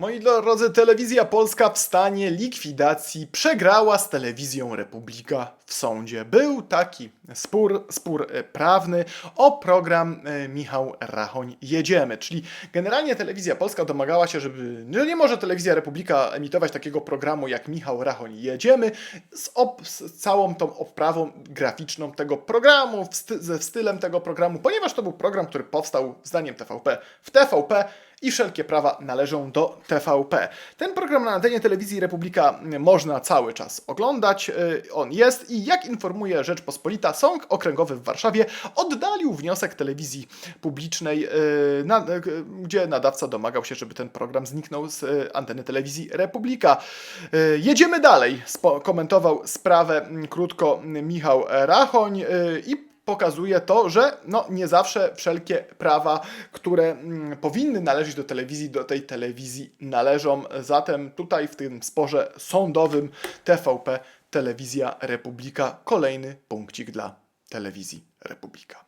Moi drodzy, telewizja polska w stanie likwidacji przegrała z telewizją Republika w sądzie. Był taki spór, spór e, prawny o program e, Michał Rachoń Jedziemy, czyli generalnie telewizja polska domagała się, żeby, że nie może telewizja Republika emitować takiego programu jak Michał Rachoń Jedziemy z, op, z całą tą oprawą graficzną tego programu, w sty, ze stylem tego programu, ponieważ to był program, który powstał zdaniem TVP w TVP i wszelkie prawa należą do TVP. Ten program na antenie telewizji Republika można cały czas oglądać. y, On jest i jak informuje Rzeczpospolita, Sąd Okręgowy w Warszawie oddalił wniosek telewizji publicznej, y, na, y, gdzie nadawca domagał się, żeby ten program zniknął z anteny telewizji Republika. Jedziemy dalej, komentował sprawę mm, krótko Michał Rachoń i pokazuje to, że no, nie zawsze wszelkie prawa, które mm, powinny należeć do telewizji, do tej telewizji należą. Zatem tutaj w tym sporze sądowym TVP, Telewizja Republika, kolejny punkcik dla Telewizji Republika.